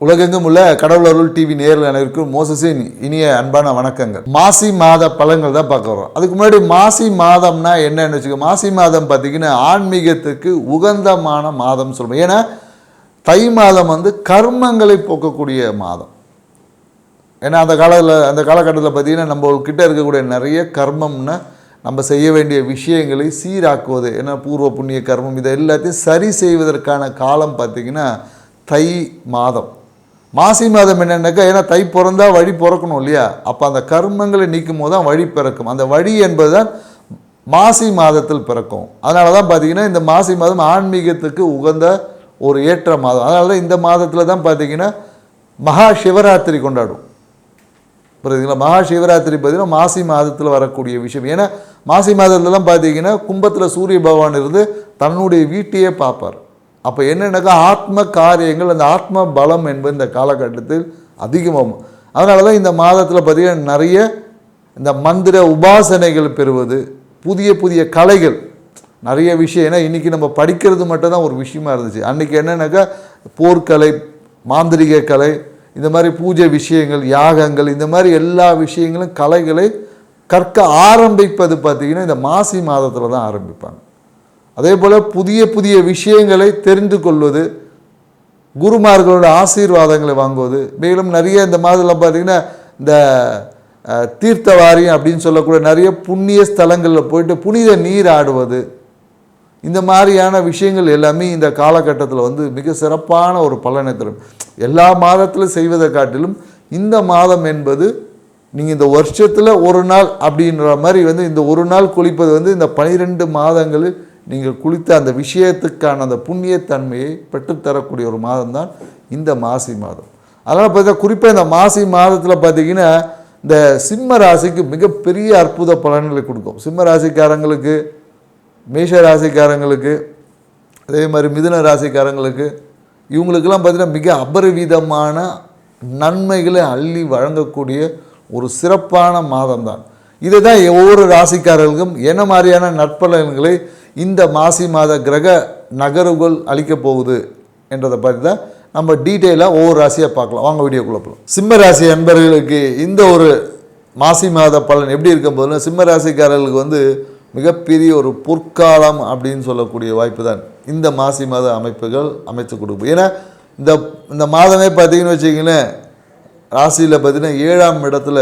உலகெங்கும் உள்ள கடவுள் அருள் டிவி நேரில் அனைவருக்கும் மோசஸின் இனிய அன்பான வணக்கங்கள். மாசி மாத பலன்கள் தான் பார்க்க வரோம் அதுக்கு முன்னாடி மாசி மாதம்னா என்னன்னு வச்சுக்கோ மாசி மாதம் பார்த்தீங்கன்னா ஆன்மீகத்துக்கு உகந்தமான மாதம் சொல்லுவோம் ஏன்னா தை மாதம் வந்து கர்மங்களை போக்கக்கூடிய மாதம். ஏன்னா அந்த காலத்தில் அந்த காலகட்டத்தில் பார்த்தீங்கன்னா நம்ம கிட்ட இருக்கக்கூடிய நிறைய கர்மம்னா நம்ம செய்ய வேண்டிய விஷயங்களை சீராக்குவது ஏன்னா பூர்வ புண்ணிய கர்மம் இதை எல்லாத்தையும் சரி செய்வதற்கான காலம் பார்த்திங்கன்னா தை மாதம். மாசி மாதம் என்னென்னாக்கா? ஏன்னா தை பிறந்தா வழி பிறக்கணும் இல்லையா? அப்போ அந்த கர்மங்களை நீக்கும் போது தான் வழி பிறக்கும். அந்த வழி என்பது தான் மாசி மாதத்தில் பிறக்கும். அதனால தான் பார்த்தீங்கன்னா இந்த மாசி மாதம் ஆன்மீகத்துக்கு உகந்த ஒரு ஏற்ற மாதம். அதனால தான் இந்த மாதத்தில் தான் பார்த்தீங்கன்னா மகா சிவராத்திரி கொண்டாடும். புரியுதுங்களா? மகா சிவராத்திரி பார்த்தீங்கன்னா மாசி மாதத்தில் வரக்கூடிய விஷயம். ஏன்னா மாசி மாதத்துலலாம் பார்த்தீங்கன்னா கும்பத்தில் சூரிய பகவான் இருந்து தன்னுடைய வீட்டையே பார்ப்பார். அப்போ என்னென்னாக்கா ஆத்ம காரியங்கள் அந்த ஆத்ம பலம் என்பது இந்த காலகட்டத்தில் அதிகமாகும். அதனால தான் இந்த மாதத்தில் பார்த்திங்கன்னா நிறைய இந்த மந்திர உபாசனைகள் பெறுவது புதிய புதிய கலைகள் நிறைய விஷயம். ஏன்னா இன்றைக்கி நம்ம படிக்கிறது மட்டும் தான் ஒரு விஷயமா இருந்துச்சு. அன்றைக்கி என்னென்னாக்கா போர்க்கலை மாந்திரிக கலை இந்த மாதிரி பூஜை விஷயங்கள் யாகங்கள் இந்த மாதிரி எல்லா விஷயங்களும் கலைகளை கற்க ஆரம்பிப்பது பார்த்திங்கன்னா இந்த மாசி மாதத்தில் தான் ஆரம்பிப்பாங்க. அதே போல் புதிய புதிய விஷயங்களை தெரிந்து கொள்வது குருமார்களோட ஆசீர்வாதங்களை வாங்குவது மேலும் நிறைய இந்த மாதத்தில் பார்த்திங்கன்னா இந்த தீர்த்தவாரியம் தீர்த்த வாரியம் அப்படின்னு சொல்லக்கூடிய நிறைய புண்ணிய ஸ்தலங்களில் போயிட்டு புனித நீர் ஆடுவது இந்த மாதிரியான விஷயங்கள் எல்லாமே இந்த காலகட்டத்தில் வந்து மிக சிறப்பான ஒரு பலனை தரும். எல்லா மாதத்திலும் செய்வதை காட்டிலும் இந்த மாதம் என்பது நீங்கள் இந்த வருஷத்தில் ஒரு நாள் அப்படின்ற மாதிரி வந்து இந்த ஒரு நாள் குளிப்பது வந்து இந்த பனிரெண்டு மாதங்களில் நீங்கள் குளித்த அந்த விஷயத்துக்கான அந்த புண்ணியத்தன்மையை பெற்றுத்தரக்கூடிய ஒரு மாதம் தான் இந்த மாசி மாதம். அதனால் பார்த்தீங்கன்னா குறிப்பாக இந்த மாசி மாதத்தில் பார்த்தீங்கன்னா இந்த சிம்ம ராசிக்கு மிகப்பெரிய அற்புத பலன்களை கொடுக்கும். சிம்ம ராசிக்காரங்களுக்கு மேஷ ராசிக்காரங்களுக்கு அதே மாதிரி மிதுன ராசிக்காரங்களுக்கு இவங்களுக்கெல்லாம் பார்த்தீங்கன்னா மிக அபரிவிதமான நன்மைகளை அள்ளி வழங்கக்கூடிய ஒரு சிறப்பான மாதம் தான் இதை தான் ஒவ்வொரு ராசிக்காரர்களுக்கும் என்ன மாதிரியான நற்பலன்களை இந்த மாசி மாத கிரக நகர்வுகள் அளிக்கப் போகுது என்றதை பற்றி தான் நம்ம டீட்டெயிலாக ஒவ்வொரு ராசியாக பார்க்கலாம். வாங்க வீடியோக்குள்ள போகலாம் சிம்ம ராசி நண்பர்களுக்கு இந்த ஒரு மாசி மாத பலன் எப்படி இருக்கும் போதுன்னா சிம்ம ராசிக்காரர்களுக்கு வந்து மிகப்பெரிய ஒரு பொற்காலம் அப்படின்னு சொல்லக்கூடிய வாய்ப்பு தான் இந்த மாசி மாத அமைப்புகள் அமைத்து கொடுக்கும். ஏன்னா இந்த இந்த மாதமே பார்த்தீங்கன்னு வச்சிங்களேன் ராசியில் பார்த்தீங்கன்னா ஏழாம் இடத்துல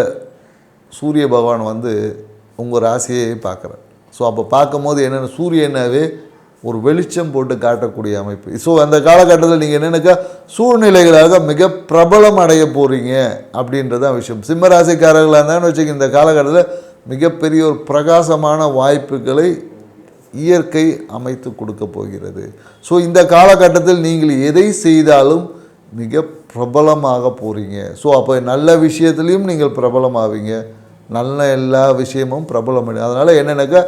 சூரிய பகவான் வந்து உங்கள் ராசியை பார்க்குறார். ஸோ அப்போ பார்க்கும்போது என்னென்ன சூரியனாவே ஒரு வெளிச்சம் போட்டு காட்டக்கூடிய அமைப்பு. ஸோ அந்த காலகட்டத்தில் நீங்கள் என்னென்னக்கா? சூழ்நிலைகளாக மிக பிரபலம் அடைய போகிறீங்க அப்படின்றதான் விஷயம். சிம்மராசிக்காரர்களாக இருந்தாலும் இருந்தான்னு வச்சுக்க இந்த காலகட்டத்தில் மிகப்பெரிய ஒரு பிரகாசமான வாய்ப்புகளை இயற்கை அமைத்து கொடுக்க போகிறது. ஸோ இந்த காலகட்டத்தில் நீங்கள் எதை செய்தாலும் மிக பிரபலமாக போகிறீங்க ஸோ அப்போ நல்ல விஷயத்துலேயும் நீங்கள் பிரபலமாவீங்க. நல்ல எல்லா விஷயமும் பிரபலம் அதனால் என்னென்னாக்கா?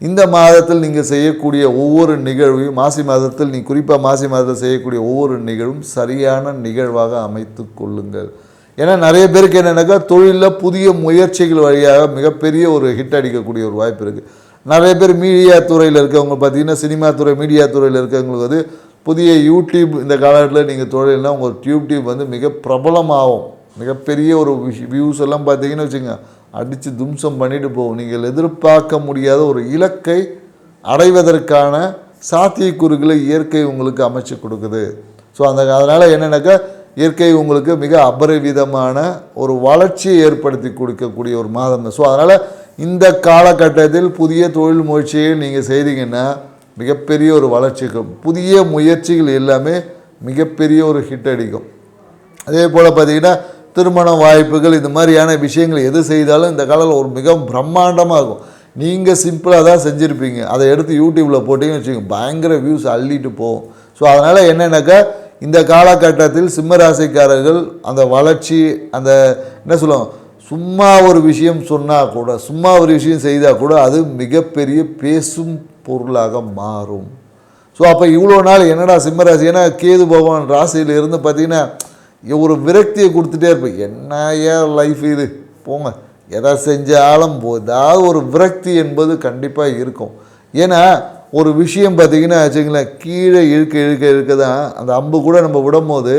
இந்த மாதத்தில் நீங்கள் செய்யக்கூடிய ஒவ்வொரு நிகழ்வையும் மாசி மாதத்தில் நீ குறிப்பாக மாசி மாதத்தில் செய்யக்கூடிய ஒவ்வொரு நிகழ்வும் சரியான நிகழ்வாக அமைத்து கொள்ளுங்கள். ஏன்னா நிறைய பேருக்கு என்னென்னாக்கா தொழிலில் புதிய முயற்சிகள் வழியாக மிகப்பெரிய ஒரு ஹிட் அடிக்கக்கூடிய ஒரு வாய்ப்பு இருக்குது நிறைய பேர் மீடியா துறையில் இருக்கவங்க பார்த்தீங்கன்னா சினிமா துறை மீடியா துறையில் இருக்கவங்களுக்கு வந்து புதிய யூடியூப் இந்த காலகட்டத்தில் நீங்கள் தொழில்னா உங்கள் யூடியூப் வந்து மிக பிரபலமாகும். மிகப்பெரிய ஒரு வியூஸ் எல்லாம் பார்த்தீங்கன்னு வச்சுங்க அடித்து தும்சம் பண்ணிட்டு போகும் நீங்கள் எதிர்பார்க்க முடியாத ஒரு இலக்கை அடைவதற்கான சாத்தியக்கூறுகளை இயற்கை உங்களுக்கு அமைச்சு கொடுக்குது. ஸோ அந்த அதனால் என்னென்னாக்கா இயற்கை உங்களுக்கு மிக அபரிவிதமான ஒரு வளர்ச்சியை ஏற்படுத்தி கொடுக்கக்கூடிய ஒரு மாதம் தான். ஸோ அதனால் இந்த காலகட்டத்தில் புதிய தொழில் முயற்சியை நீங்கள் செய்தீங்கன்னா மிகப்பெரிய ஒரு வளர்ச்சிக்கு புதிய முயற்சிகள் எல்லாமே மிகப்பெரிய ஒரு ஹிட் அடிக்கும். அதே போல் பார்த்தீங்கன்னா திருமண வாய்ப்புகள் இந்த மாதிரியான விஷயங்கள் எது செய்தாலும் இந்த காலத்தில் ஒரு மிக பிரம்மாண்டமாக இருக்கும். நீங்கள் சிம்பிளாக தான் செஞ்சுருப்பீங்க. அதை எடுத்து யூடியூப்பில் போட்டிங்கன்னு வச்சுக்கோங்க பயங்கர வியூஸ் அள்ளிட்டு போகும். ஸோ அதனால் என்னென்னாக்கா இந்த காலகட்டத்தில் சிம்மராசிக்காரர்கள் அந்த வளர்ச்சி அந்த என்ன சொல்லுவோம் சும்மா ஒரு விஷயம் சொன்னால் கூட சும்மா ஒரு விஷயம் செய்தால் கூட அது மிகப்பெரிய பேசும் பொருளாக மாறும். ஸோ அப்போ இவ்வளோ நாள் என்னடா சிம்மராசி? ஏன்னா கேது பகவான் ராசியில் இருந்து பார்த்தீங்கன்னா ஒரு விரக்தியை கொடுத்துட்டே இருப்பேன் என்ன ஏன் லைஃப் இது? போங்க. எதை செஞ்சாலும் ஏதாவது ஒரு விரக்தி என்பது கண்டிப்பாக இருக்கும். ஏன்னா ஒரு விஷயம் பார்த்தீங்கன்னா வச்சுங்களேன் கீழே இழுக்க இழுக்க இழுக்க தான் அந்த அம்பு கூட நம்ம விடும்போது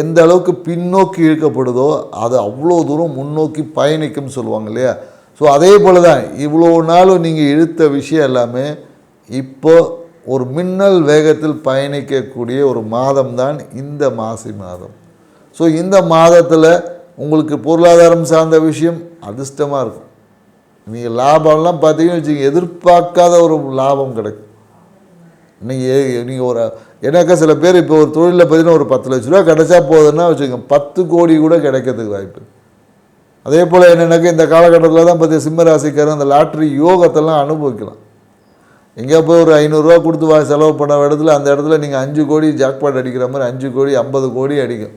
எந்த அளவுக்கு பின்னோக்கி இழுக்கப்படுதோ அது அவ்வளோ தூரம் முன்னோக்கி பயணிக்கும்னு சொல்லுவாங்க இல்லையா? ஸோ அதே போல் தான் இவ்வளோ நாளும் நீங்கள் இழுத்த விஷயம் எல்லாமே இப்போ ஒரு மின்னல் வேகத்தில் பயணிக்கக்கூடிய ஒரு மாதம் தான் இந்த மாசி மாதம். ஸோ இந்த மாதத்தில் உங்களுக்கு பொருளாதாரம் சார்ந்த விஷயம் அதிர்ஷ்டமாக இருக்கும். நீங்கள் லாபம்லாம் பார்த்தீங்கன்னு வச்சுக்கோங்க எதிர்பார்க்காத ஒரு லாபம் கிடைக்கும். நீங்கள் நீங்கள் ஒரு ஏன்னாக்கா சில பேர் இப்போ ஒரு தொழிலில் பார்த்தீங்கன்னா ஒரு பத்து லட்ச ரூபா கிடைச்சா போதுன்னா வச்சுக்கோங்க பத்து கோடி கூட கிடைக்கிறதுக்கு வாய்ப்பு. அதே போல் என்னென்னாக்கா இந்த காலகட்டத்தில் தான் பார்த்தீங்க சிம்மராசிக்காரன் அந்த லாட்ரி யோகத்தெல்லாம் அனுபவிக்கலாம். எங்கேயா போய் ஒரு ஐநூறுரூவா கொடுத்து வா செலவு பண்ண இடத்துல அந்த இடத்துல நீங்கள் அஞ்சு கோடி ஜாக்பாட் அடிக்கிற மாதிரி அஞ்சு கோடி ஐம்பது கோடி அடிக்கும்.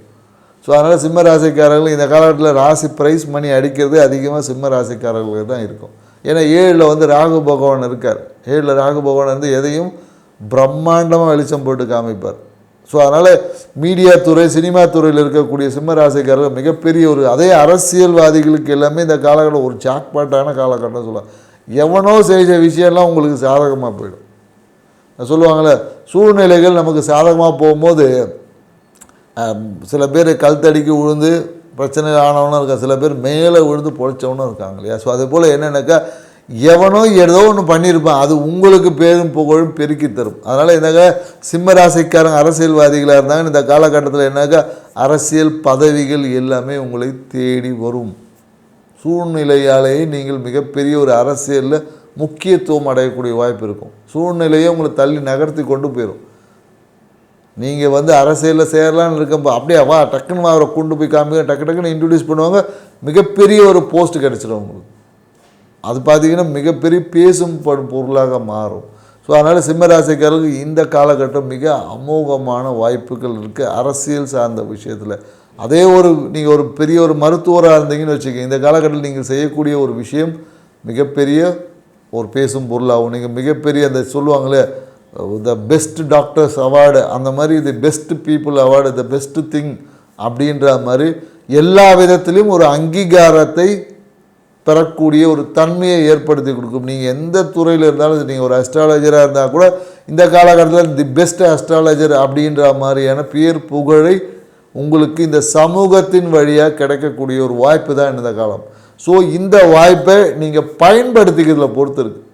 ஸோ அதனால் சிம்ம ராசிக்காரர்கள் இந்த காலகட்டத்தில் ராசி ப்ரைஸ் மணி அடிக்கிறது அதிகமாக சிம்ம ராசிக்காரர்களுக்கு தான் இருக்கும். ஏன்னா ஏழில் வந்து ராகு பகவான் இருக்கார். ஏழில் ராகு பகவான் வந்து எதையும் பிரம்மாண்டமாக வெளிச்சம் போட்டு காமிப்பார். ஸோ அதனால் மீடியா துறை சினிமா துறையில் இருக்கக்கூடிய சிம்ம ராசிக்காரர்கள் மிகப்பெரிய ஒரு அதே அரசியல்வாதிகளுக்கு எல்லாமே இந்த காலகட்டம் ஒரு சாக்பாட்டான காலகட்டம் சொல்லலாம். எவனோ செஞ்ச விஷயம்லாம் உங்களுக்கு சாதகமாக போயிடும். சொல்லுவாங்கள்ல சூழ்நிலைகள் நமக்கு சாதகமாக போகும்போது சில பேர் கழுத்தடிக்கு விழுந்து பிரச்சனை ஆனவனும் இருக்கா சில பேர் மேலே விழுந்து பொழைச்சவனும் இருக்காங்க இல்லையா? ஸோ அதே போல் என்னென்னாக்கா எவனோ ஏதோ ஒன்று பண்ணியிருப்பான். அது உங்களுக்கு பேரும் புகழும் பெருக்கி தரும். அதனால் என்னக்கா சிம்ம ராசிக்காரங்க அரசியல்வாதிகளாக இருந்தாங்க இந்த காலகட்டத்தில் என்னக்கா அரசியல் பதவிகள் எல்லாமே உங்களை தேடி வரும். சூழ்நிலையாலேயே நீங்கள் மிகப்பெரிய ஒரு அரசியலில் முக்கியத்துவம் அடையக்கூடிய வாய்ப்பு இருக்கும். சூழ்நிலையை உங்களை தள்ளி நகர்த்தி கொண்டு போயிடும். நீங்கள் வந்து அரசியலில் சேரலான்னு இருக்கப்போ அப்படியே வா டக்குன்னு அவரை கொண்டு போய் காமிக்க டக்கு டக்குன்னு இன்ட்ரடியூஸ் பண்ணுவாங்க. மிகப்பெரிய ஒரு போஸ்ட் கிடச்சிடும் உங்களுக்கு. அது பார்த்தீங்கன்னா மிகப்பெரிய பேசும் படும் பொருளாக மாறும். ஸோ அதனால் சிம்மராசிக்காரர்களுக்கு இந்த காலகட்டம் மிக அமோகமான வாய்ப்புகள் இருக்குது அரசியல் சார்ந்த விஷயத்தில். அதே ஒரு நீங்கள் ஒரு பெரிய ஒரு மருத்துவராக இருந்தீங்கன்னு வச்சுக்கோங்க. இந்த காலகட்டத்தில் நீங்கள் செய்யக்கூடிய ஒரு விஷயம் மிகப்பெரிய ஒரு பேசும் பொருளாகும் நீங்கள் மிகப்பெரிய அந்த சொல்லுவாங்களே த பெஸ்ட் டாக்டர்ஸ் அவார்டு அந்த மாதிரி the best people award the best thing அப்படின்ற மாதிரி எல்லா விதத்திலையும் ஒரு அங்கீகாரத்தை பெறக்கூடிய ஒரு தன்மையை ஏற்படுத்தி கொடுக்கும். நீங்கள் எந்த துறையில் இருந்தாலும் நீங்கள் ஒரு அஸ்ட்ராலஜராக இருந்தால் கூட இந்த காலகட்டத்தில் தி பெஸ்ட் அஸ்ட்ராலஜர் அப்படின்ற மாதிரியான பேர் புகழை உங்களுக்கு இந்த சமூகத்தின் வழியாக கிடைக்கக்கூடிய ஒரு வாய்ப்பு தான் இந்த காலம். ஸோ இந்த வாய்ப்பை நீங்கள் பயன்படுத்திக்கிறதுல பொறுத்து இருக்குது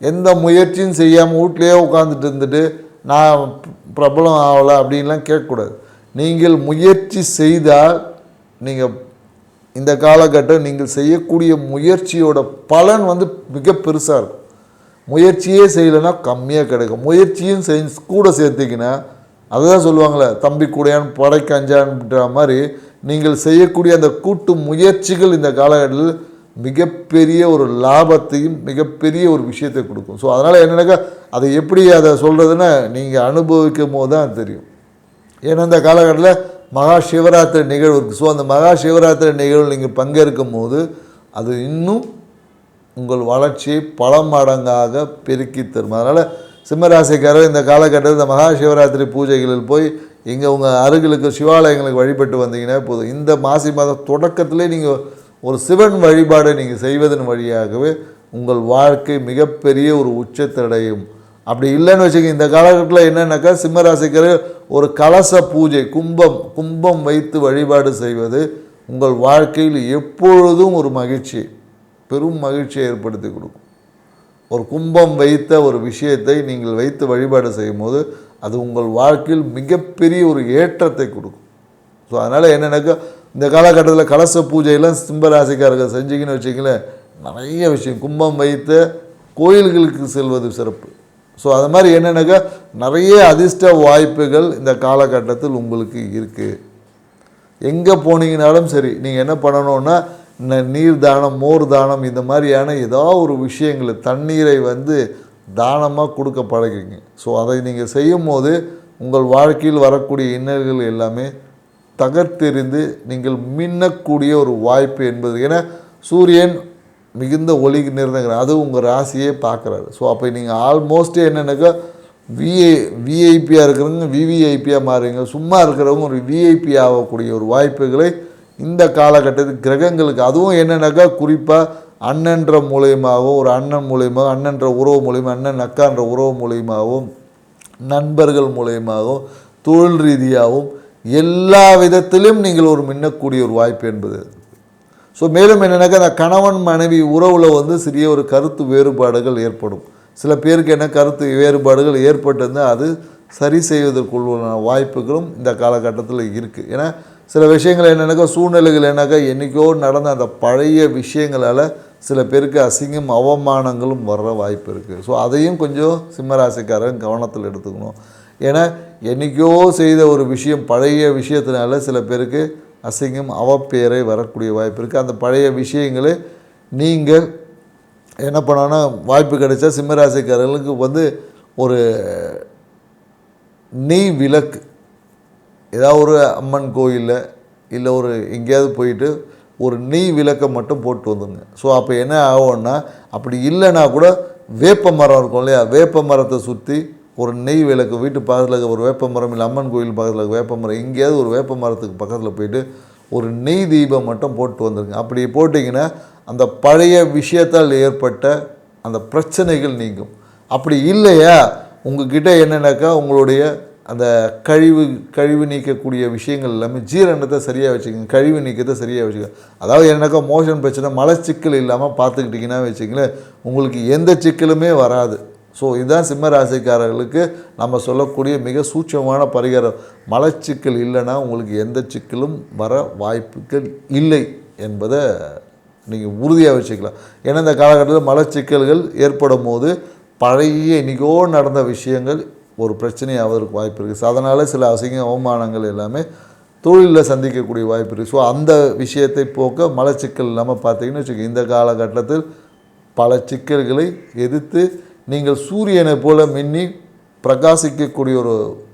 எந்த முயற்சியும் செய்யாமல் வீட்லேயே உட்காந்துட்டு இருந்துட்டு நான் பிரபலம் ஆகலை அப்படின்லாம் கேட்கக்கூடாது. நீங்கள் முயற்சி செய்தால் நீங்கள் இந்த காலகட்டம் நீங்கள் செய்யக்கூடிய முயற்சியோட பலன் வந்து மிக பெருசாக இருக்கும். முயற்சியே செய்யலைன்னா கம்மியாக கிடைக்கும். முயற்சியும் செய் கூட சேர்த்திங்கன்னா அதுதான் சொல்லுவாங்களே தம்பி கூடையான் படைக்கு அஞ்சான்ற மாதிரி நீங்கள் செய்யக்கூடிய அந்த கூட்டு முயற்சிகள் இந்த காலகட்டத்தில் மிகப்பெரிய ஒரு லாபத்தையும் மிகப்பெரிய ஒரு விஷயத்தை கொடுக்கும். ஸோ அதனால் என்னென்னாக்கா அதை எப்படி அதை சொல்கிறதுன்னா நீங்கள் அனுபவிக்கும் போது தான் தெரியும். ஏன்னா இந்த காலகட்டத்தில் மகா சிவராத்திரி நிகழ்வு இருக்குது ஸோ அந்த மகா சிவராத்திரி நிகழ்வு நீங்கள் பங்கேற்கும் போது அது இன்னும் உங்கள் வளர்ச்சியை பல மடங்காக பெருக்கி தரும். அதனால் சிம்மராசிக்காரர் இந்த காலகட்டத்தில் இந்த மகா சிவராத்திரி பூஜைகளில் போய் இங்கே உங்கள் அருகிலுக்கு சிவாலயங்களுக்கு வழிபட்டு வந்தீங்கன்னா போதும். இந்த மாசி மாதம் தொடக்கத்திலே நீங்கள் ஒரு சிவன் வழிபாடை நீங்கள் செய்வதன் வழியாகவே உங்கள் வாழ்க்கை மிகப்பெரிய ஒரு உச்சத்தடையும் அப்படி இல்லைன்னு வச்சுக்கோங்க இந்த காலகட்டத்தில் என்னென்னாக்கா சிம்மராசிக்கர் ஒரு கலச பூஜை கும்பம் கும்பம் வைத்து வழிபாடு செய்வது உங்கள் வாழ்க்கையில் எப்பொழுதும் ஒரு மகிழ்ச்சி பெரும் மகிழ்ச்சியை ஏற்படுத்தி கொடுக்கும். ஒரு கும்பம் வைத்த ஒரு விஷயத்தை நீங்கள் வைத்து வழிபாடு செய்யும் போது அது உங்கள் வாழ்க்கையில் மிகப்பெரிய ஒரு ஏற்றத்தை கொடுக்கும். ஸோ அதனால் என்னென்னாக்கா இந்த காலகட்டத்தில் கலச பூஜையெல்லாம் சிம்பராசிக்காரர்கள் செஞ்சிங்கன்னு வச்சிங்களேன் நிறைய விஷயம். கும்பம் வைத்த கோயில்களுக்கு செல்வது சிறப்பு. ஸோ அது மாதிரி என்னென்னாக்கா நிறைய அதிர்ஷ்ட வாய்ப்புகள் இந்த காலகட்டத்தில் உங்களுக்கு இருக்குது எங்கே போனீங்கனாலும் சரி நீங்கள் என்ன பண்ணணும்னா இந்த நீர் தானம் மோர் தானம் இந்த மாதிரியான ஏதோ ஒரு விஷயங்களை தண்ணீரை வந்து தானமாக கொடுக்க பழகிங்க. ஸோ அதை நீங்கள் செய்யும் போது உங்கள் வாழ்க்கையில் வரக்கூடிய இன்னல்கள் எல்லாமே தகர்த்தெறிந்து நீங்கள் மின்னக்கூடிய ஒரு வாய்ப்பு என்பது. ஏன்னா சூரியன் மிகுந்த ஒளி நிறைந்தங்கிற அது உங்கள் ராசியே பார்க்குறாரு. ஸோ அப்போ நீங்கள் ஆல்மோஸ்ட் என்னென்னாக்கா விஐ விஐபியாக இருக்கிறவங்க விவிஐபியாக மாறுவீங்க. சும்மா இருக்கிறவங்க ஒரு விஐபி ஆகக்கூடிய ஒரு வாய்ப்புகளை இந்த காலகட்டத்தில் கிரகங்களுக்கு அதுவும் என்னென்னாக்கா குறிப்பாக அண்ணன்ற மூலியமாகவும் ஒரு அண்ணன் மூலியமாக அண்ணன்ற உறவு மூலியமாக அண்ணன் அக்கான்ற உறவு மூலியமாகவும் நண்பர்கள் மூலியமாகவும் தொழில் ரீதியாகவும் எல்லா விதத்திலும் நீங்கள் ஒரு மின்னக்கூடிய ஒரு வாய்ப்பு என்பது. ஸோ மேலும் என்னென்னாக்கா அந்த கணவன் மனைவி உறவில் வந்து சிறிய ஒரு கருத்து வேறுபாடுகள் ஏற்படும். சில பேருக்கு என்ன கருத்து வேறுபாடுகள் ஏற்பட்டிருந்தால் அது சரி செய்வதற்குள்ள வாய்ப்புகளும் இந்த காலகட்டத்தில் இருக்குது ஏன்னா சில விஷயங்கள் என்னென்னாக்கா சூழ்நிலைகள் என்னக்கா என்றைக்கோ நடந்த அந்த பழைய விஷயங்களால் சில பேருக்கு அசிங்கம் அவமானங்களும் வர்ற வாய்ப்பு இருக்குது ஸோ அதையும் கொஞ்சம் சிம்மராசிக்காரன் கவனத்தில் எடுத்துக்கணும். ஏன்னா என்றைக்கோ செய்த ஒரு விஷயம் பழைய விஷயத்தினால சில பேருக்கு அசிங்கம் அவப்பேரை வரக்கூடிய வாய்ப்பு இருக்குது அந்த பழைய விஷயங்களை நீங்கள் என்ன பண்ணோன்னா வாய்ப்பு கிடைச்சா சிம்மராசிக்காரர்களுக்கு வந்து ஒரு நெய் விளக்கு. ஏதாவது ஒரு அம்மன் கோயிலில் இல்லை ஒரு எங்கேயாவது போயிட்டு ஒரு நெய் விளக்கை மட்டும் போட்டு வந்துங்க ஸோ அப்போ என்ன ஆகும்னா அப்படி இல்லைன்னா கூட வேப்ப மரம் இருக்கும் இல்லையா? வேப்ப மரத்தை சுற்றி ஒரு நெய் விளக்கு வீட்டு பக்கத்தில் இருக்க ஒரு வேப்ப மரம் இல்லை அம்மன் கோயில் பக்கத்தில் இருக்க வேப்ப மரம் எங்கேயாவது ஒரு வேப்ப மரத்துக்கு பக்கத்தில் போயிட்டு ஒரு நெய் தீபம் மட்டும் போட்டு வந்துருங்க. அப்படி போட்டிங்கன்னா அந்த பழைய விஷயத்தால் ஏற்பட்ட அந்த பிரச்சனைகள் நீங்கும். அப்படி இல்லையா? உங்ககிட்ட என்னென்னாக்கா உங்களுடைய அந்த கழிவு கழிவு நீக்கக்கூடிய விஷயங்கள் எல்லாமே ஜீரணத்தை சரியாக வச்சுக்கோங்க. கழிவு நீக்கத்தை சரியாக வச்சுக்கோங்க. அதாவது என்னக்கா மோஷன் பிரச்சனை மலச்சிக்கல் இல்லாமல் பார்த்துக்கிட்டிங்கன்னா வச்சுங்களேன் உங்களுக்கு எந்த சிக்கலுமே வராது. ஸோ இதுதான் சிம்ம ராசிக்காரர்களுக்கு நம்ம சொல்லக்கூடிய மிக சூட்சமான பரிகாரம். மலச்சிக்கல் இல்லைன்னா உங்களுக்கு எந்த சிக்கலும் வர வாய்ப்புகள் இல்லை என்பதை நீங்கள் உறுதியாக வச்சுக்கலாம். ஏன்னா இந்த காலகட்டத்தில் மலச்சிக்கல்கள் ஏற்படும் போது பழைய இன்றைக்கோ நடந்த விஷயங்கள் ஒரு பிரச்சனையாவதற்கு வாய்ப்பு இருக்குது ஸோ அதனால் சில அசிங்க அவமானங்கள் எல்லாமே தொழிலில் சந்திக்கக்கூடிய வாய்ப்பு இருக்குது ஸோ அந்த விஷயத்தை போக்க மலச்சிக்கல் இல்லாமல் பார்த்தீங்கன்னு வச்சுக்கோங்க. இந்த காலகட்டத்தில் பல சிக்கல்களை எதிர்த்து நீங்கள் சூரியனை போல மின்னி பிரகாசிக்கக்கூடிய ஒரு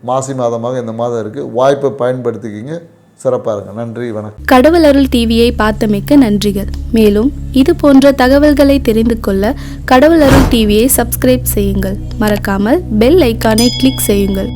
மாசி மாதமாக இந்த மாதம் இருக்குது வாய்ப்பை பயன்படுத்திக்கிங்க. சிறப்பாக இருங்க. நன்றி வணக்கம். கடவுள் அருள் டிவியை பார்த்தமைக்க நன்றிகள். மேலும் இது போன்ற தகவல்களை தெரிந்து கொள்ள கடவுள் அருள் டிவியை சப்ஸ்கிரைப் செய்யுங்கள். மறக்காமல் பெல் ஐக்கானை கிளிக் செய்யுங்கள்.